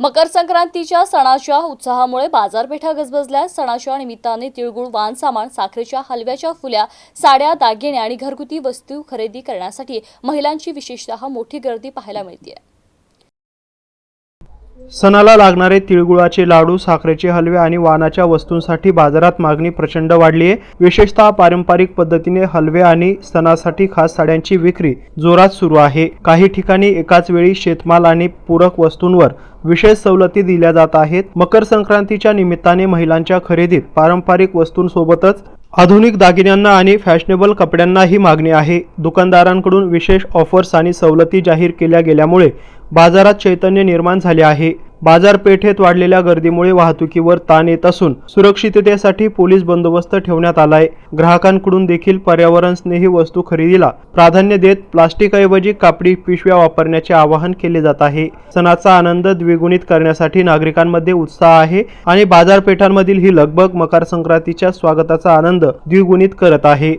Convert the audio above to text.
मकर संक्रांतीच्या सणाच्या उत्साहामुळे बाजारपेठा गजबजल्या. सणाच्या निमित्ताने तिळगुळ वाण सामान साखरेच्या हलव्याच्या फुल्या साड्या दागिने आणि घरगुती वस्तू खरेदी करण्यासाठी महिलांची विशेषतः मोठी गर्दी पाहायला मिळते सणाला लागणारे तिळगुळाचे लाडू साखरेचे हलवे आणि वानाच्या वस्तूंसाठी बाजारात मागणी प्रचंड वाढली आहे. विशेषतः पारंपरिक पद्धतीने हलवे आणि सणासाठी खास साड्यांची विक्री जोरात सुरू आहे. काही ठिकाणी एकाच वेळी शेतमाल आणि पूरक वस्तूंवर विशेष सवलती दिल्या जात आहेत. मकर संक्रांतीच्या निमित्ताने महिलांच्या खरेदीत पारंपरिक वस्तूंसोबतच आधुनिक दागिन्यांना आणि फॅशनेबल कपड्यांनाही मागणी आहे. दुकानदारांकडून विशेष ऑफर्स आणि सवलती जाहीर केल्या गेल्यामुळे बाजारात चैतन्य निर्माण झाले आहे. बाजारपेठेत वाढलेल्या गर्दीमुळे वाहतुकीवर ताण येत असून सुरक्षिततेसाठी पोलीस बंदोबस्त ठेवण्यात आलाय. ग्राहकांकडून देखील पर्यावरणस्नेही वस्तू खरेदीला प्राधान्य देत प्लास्टिकऐवजी कापडी पिशव्या वापरण्याचे आवाहन केले जात आहे. सणाचा आनंद द्विगुणित करण्यासाठी नागरिकांमध्ये उत्साह आहे आणि बाजारपेठांमधील ही लगबग मकर संक्रांतीच्या स्वागताचा आनंद द्विगुणित करत आहे.